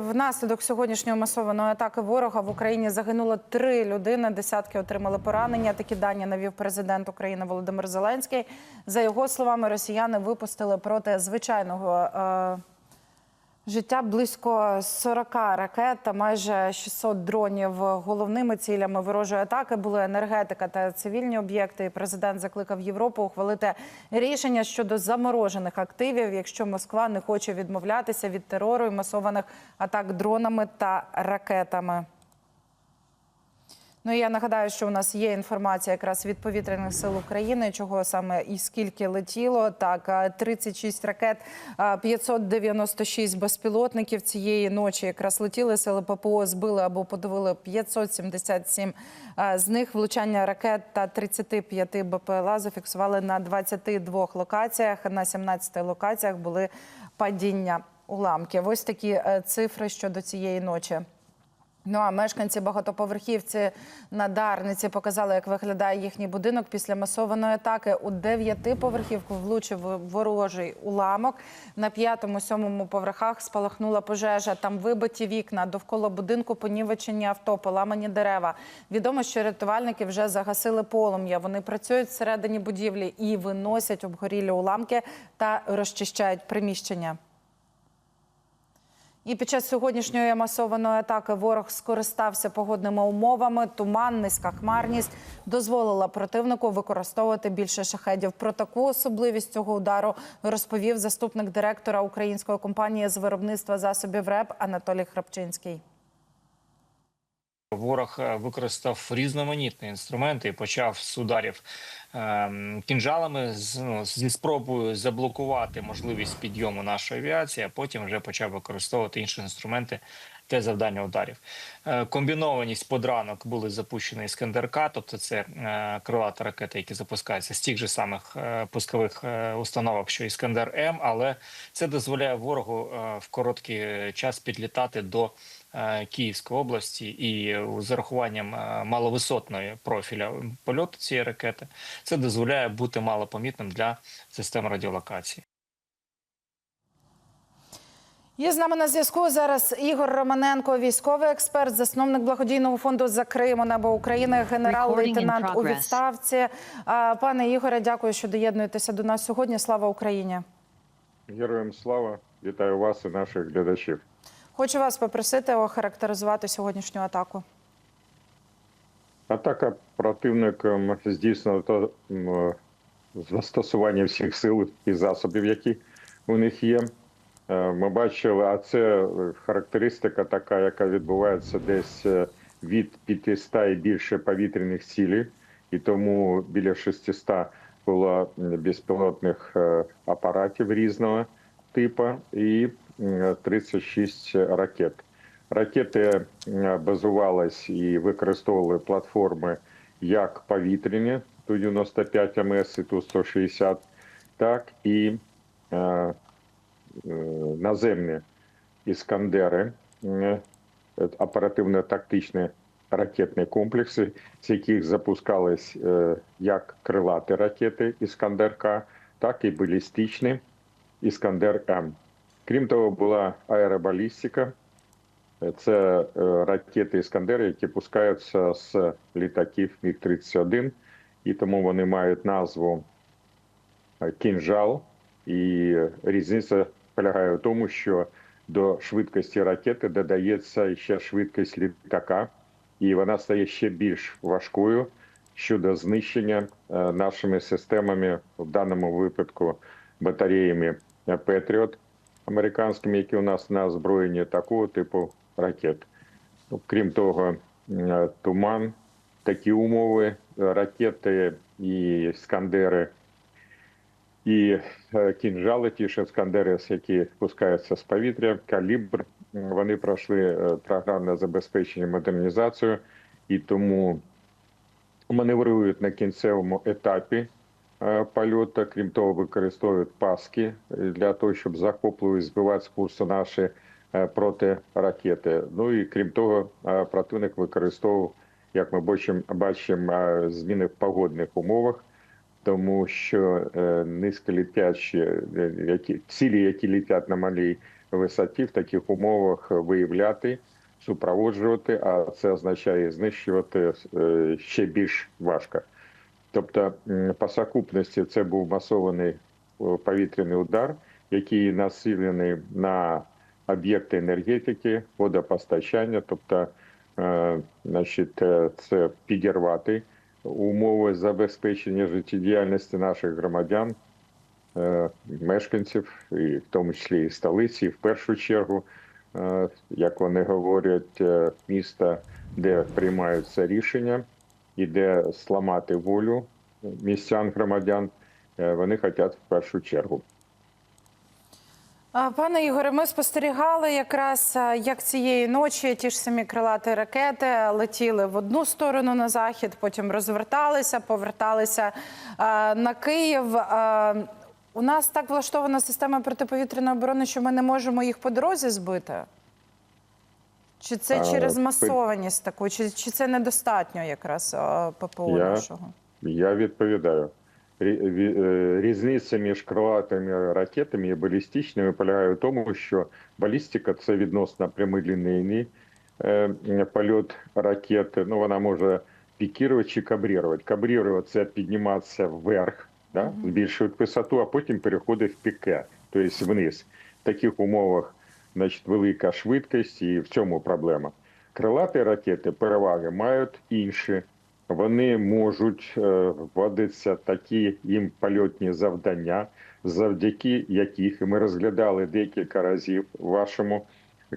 Внаслідок сьогоднішньої масованої атаки ворога в Україні загинуло три людини, десятки отримали поранення. Такі дані навів президент України Володимир Зеленський. За його словами, росіяни випустили проти звичайного е, життя близько 40 ракет та майже 600 дронів. Головними цілями ворожої атаки були енергетика та цивільні об'єкти. Президент закликав Європу ухвалити рішення щодо заморожених активів, якщо Москва не хоче відмовлятися від терору і масованих атак дронами та ракетами. Ну я нагадаю, що у нас є інформація якраз від повітряних сил України, чого саме і скільки летіло. Так, е, 36 ракет, е, 596 безпілотників цієї ночі якраз летіли. Сили ППО збили або подавили 577 е, з них. Влучання ракет та 35 БПЛА зафіксували на 22 локаціях. На 17 локаціях були падіння уламків. Ось такі е, цифри щодо цієї ночі. Ну а мешканці багатоповерхівці на Дарниці показали, як виглядає їхній будинок після масованої атаки. У дев'ятиповерхівку влучив ворожий уламок. На п'ятому, сьомому поверхах спалахнула пожежа. Там вибиті вікна, довкола будинку понівечені авто, поламані дерева. Відомо, що рятувальники вже загасили полум'я. Вони працюють всередині будівлі і виносять обгорілі уламки та розчищають приміщення. І під час сьогоднішньої масованої атаки ворог скористався погодними умовами. Туман, низька хмарність дозволила противнику використовувати більше шахедів. Про таку особливість цього удару розповів заступник директора української компанії з виробництва засобів РЕП Анатолій Храпчинський. Ворог е, використав різноманітні інструменти і почав з ударів ем, кінжалами з, ну, зі спробою заблокувати можливість підйому нашої авіації. а Потім вже почав використовувати інші інструменти для завдання ударів. Е, комбінованість подранок були запущені Іскандер-К, тобто це е, крилата ракети, які запускаються з тих же самих е, пускових е, установок, що Іскандер М, але це дозволяє ворогу е, в короткий час підлітати до е, Київської області і з урахуванням е, маловисотної профіля польоту цієї ракети це дозволяє бути малопомітним для систем радіолокації. Є з нами на зв'язку зараз Ігор Романенко, військовий експерт, засновник благодійного фонду «Закриємо небо України, генерал-лейтенант у відставці. Пане Ігоре, дякую, що доєднуєтеся до нас сьогодні. Слава Україні! Героям слава! Вітаю вас і наших глядачів. Хочу вас попросити охарактеризувати сьогоднішню атаку. Атака противником здійснена то застосування всіх сил і засобів, які у них є. Е, Ми бачили, а це характеристика така, яка відбувається десь е, від 500 і більше повітряних цілей, і тому біля 600 було безпілотних е, апаратів різного типу і 36 ракет. Ракети базувались і використовували платформи як повітряні Ту-95 МС і Ту-160, так і е, е, наземні іскандери, е, оперативно-тактичні ракетні комплекси, з яких запускались е, як крилаті ракети Іскандер-К, так і балістичні Іскандер-М. Крім того, була аеробалістика. Це е, ракети Іскандер, які пускаються з літаків Міг-31, і тому вони мають назву е, кінжал. І різниця полягає в тому, що до швидкості ракети додається ще швидкість літака, і вона стає ще більш важкою щодо знищення е, нашими системами, в даному випадку батареями Петріот американськими, які у нас на озброєнні такого типу ракет. Ну, Крім того, е, туман, такі умови, е, ракети і скандери, і е, кінжали, ті ж іскандери, які пускаються з повітря, калібр. Вони пройшли програмне забезпечення модернізацію і тому маневрують на кінцевому етапі е, польоту. Крім того, використовують паски для того, щоб захопливо збивати з курсу наші е, протиракети. Ну і крім того, е, противник використовував, як ми бачимо, зміни в погодних умовах. Тому що низьколітячі які цілі, які літять на малій висоті в таких умовах виявляти, супроводжувати, а це означає знищувати ще більш важко. Тобто, по сукупності це був масований повітряний удар, який націлений на об'єкти енергетики, водопостачання, тобто, е, значить, е, це підірвати умови забезпечення життєдіяльності наших громадян, е, мешканців, і в тому числі і столиці, і в першу чергу, як вони говорять, міста, де приймаються рішення і де сламати волю містян громадян, е, вони хочуть в першу чергу. Пане Ігоре, ми спостерігали якраз, як цієї ночі ті ж самі крилаті ракети летіли в одну сторону на захід, потім розверталися, поверталися а, на Київ. У нас так влаштована система протиповітряної оборони, що ми не можемо їх по дорозі збити? Чи це через масованість таку, чи, чи це недостатньо якраз ППО Я- нашого? Я відповідаю. Е, Різниця між крилатими ракетами і балістичними полягає в тому, що балістика це відносно прямолінійний е, польот ракети. Ну, вона може пікірувати чи кабрірувати. Кабрірувати – це підніматися вверх, да? збільшувати висоту, а потім переходить в піке, тобто вниз. В таких умовах значить, велика швидкість і в цьому проблема. Крилаті ракети переваги мають інші. Вони можуть е, вводитися такі їм польотні завдання, завдяки яких ми розглядали декілька разів в вашому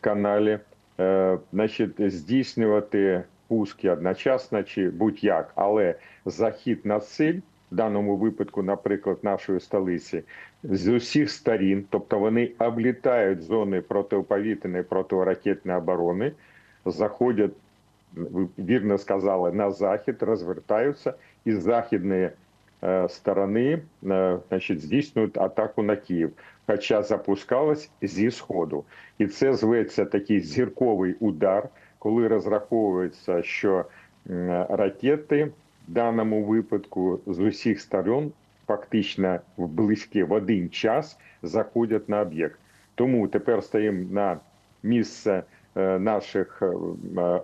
каналі. Е, значить, здійснювати пуски одночасно чи будь-як, але захід на ціль, в даному випадку, наприклад, нашої столиці, з усіх сторін, тобто вони облітають зони протиповітряної протиракетної оборони, заходять ви вірно сказали, на захід, розвертаються і з західної е, сторони е, значить, здійснюють атаку на Київ, хоча запускалась зі сходу. І це зветься такий зірковий удар, коли розраховується, що ракети в даному випадку з усіх сторон фактично в близькі в один час заходять на об'єкт. Тому тепер стоїмо на місце е, наших е,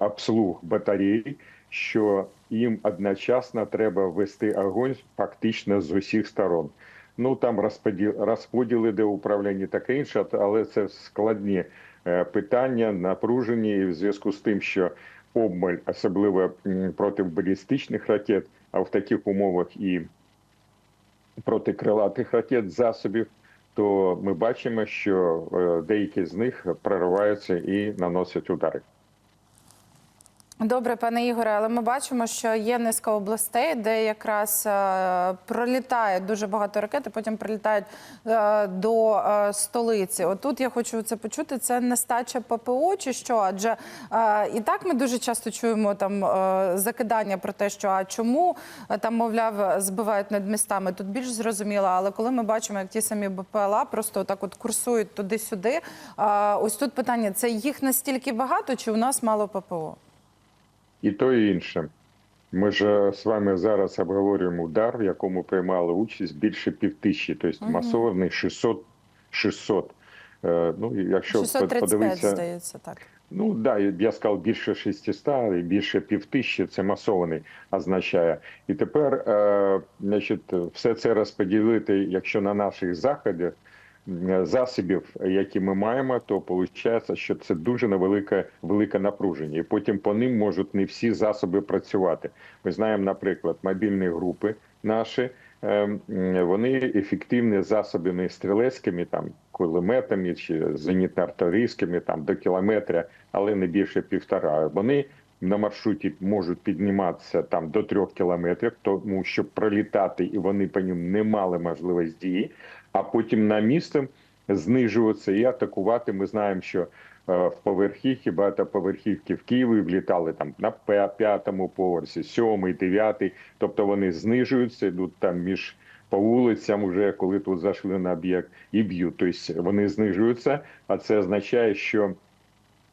обслуг батарей, що їм одночасно треба вести огонь фактично з усіх сторон. Ну там розподіл, розподіли, де управління таке інше, але це складні е, питання, напружені і в зв'язку з тим, що обмаль, особливо проти балістичних ракет, а в таких умовах і проти крилатих ракет засобів, то ми бачимо, що е, деякі з них прориваються і наносять удари. Добре, пане Ігоре, але ми бачимо, що є низка областей, де якраз е, пролітає дуже багато ракет, і потім прилітають е, до е, столиці. Отут я хочу це почути. Це нестача ППО чи що? Адже і так ми дуже часто чуємо там закидання про те, що а чому там, мовляв, збивають над містами. Тут більш зрозуміло, але коли ми бачимо, як ті самі БПЛА просто так от курсують туди-сюди. ось тут питання: це їх настільки багато, чи у нас мало ППО? І то і інше. Ми ж е, з вами зараз обговорюємо удар, в якому приймали участь більше півтисячі, тобто Мгм. масований 600. 600. Е, Ну, якщо 635, подивитися, здається, так. Ну да, я сказав більше 600 і більше півтисячі це масований означає. І тепер, е, значить, все це розподілити, якщо на наших заходах засобів, які ми маємо, то виходить, що це дуже невелике велике напруження, і потім по ним можуть не всі засоби працювати. Ми знаємо, наприклад, мобільні групи наші. е, Вони ефективні засобами стрілецькими, там кулеметами чи зенітно-артилерійськими, там до кілометра, але не більше півтора. Вони на маршруті можуть підніматися там до трьох кілометрів, тому що пролітати і вони по ним не мали можливості дії, а потім на місце знижуватися і атакувати. Ми знаємо, що е, в поверхівки, багатоповерхівки в Києві влітали там на п'ятому поверсі, сьомий, дев'ятий. Тобто вони знижуються, йдуть там між по вулицям, уже коли тут зайшли на об'єкт, і б'ють. Тобто вони знижуються, а це означає, що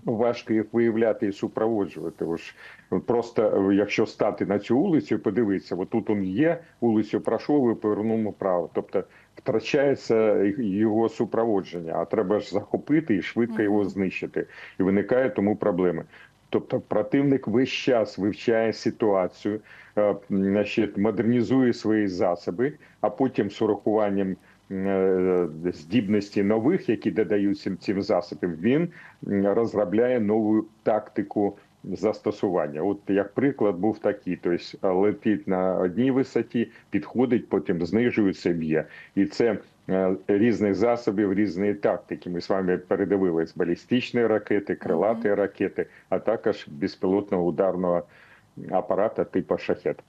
важко їх виявляти і супроводжувати. Ось просто е, якщо стати на цю вулицю і подивитися, от тут він є, вулицю пройшов і повернув направо. Тобто втрачається його супроводження, а треба ж захопити і швидко його знищити. І виникає тому проблеми. Тобто противник весь час вивчає ситуацію, е, значить, модернізує свої засоби, а потім з урахуванням е, здібності нових, які додаються цим засобам, він розробляє нову тактику застосування. От як приклад був такий: тобто летить на одній висоті, підходить, потім знижується, б'є. І це е, різних засобів, різної тактики. Ми з вами передивились балістичні ракети, крилаті ракети, а також безпілотного ударного апарата типу шахет.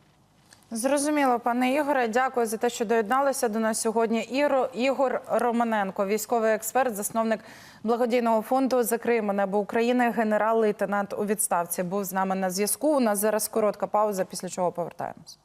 Зрозуміло, пане Ігоре. Дякую за те, що доєдналися до нас сьогодні. Іро Ігор Романенко, військовий експерт, засновник благодійного фонду «Закриємо небо України, генерал-лейтенант у відставці, був з нами на зв'язку. У нас зараз коротка пауза, після чого повертаємось.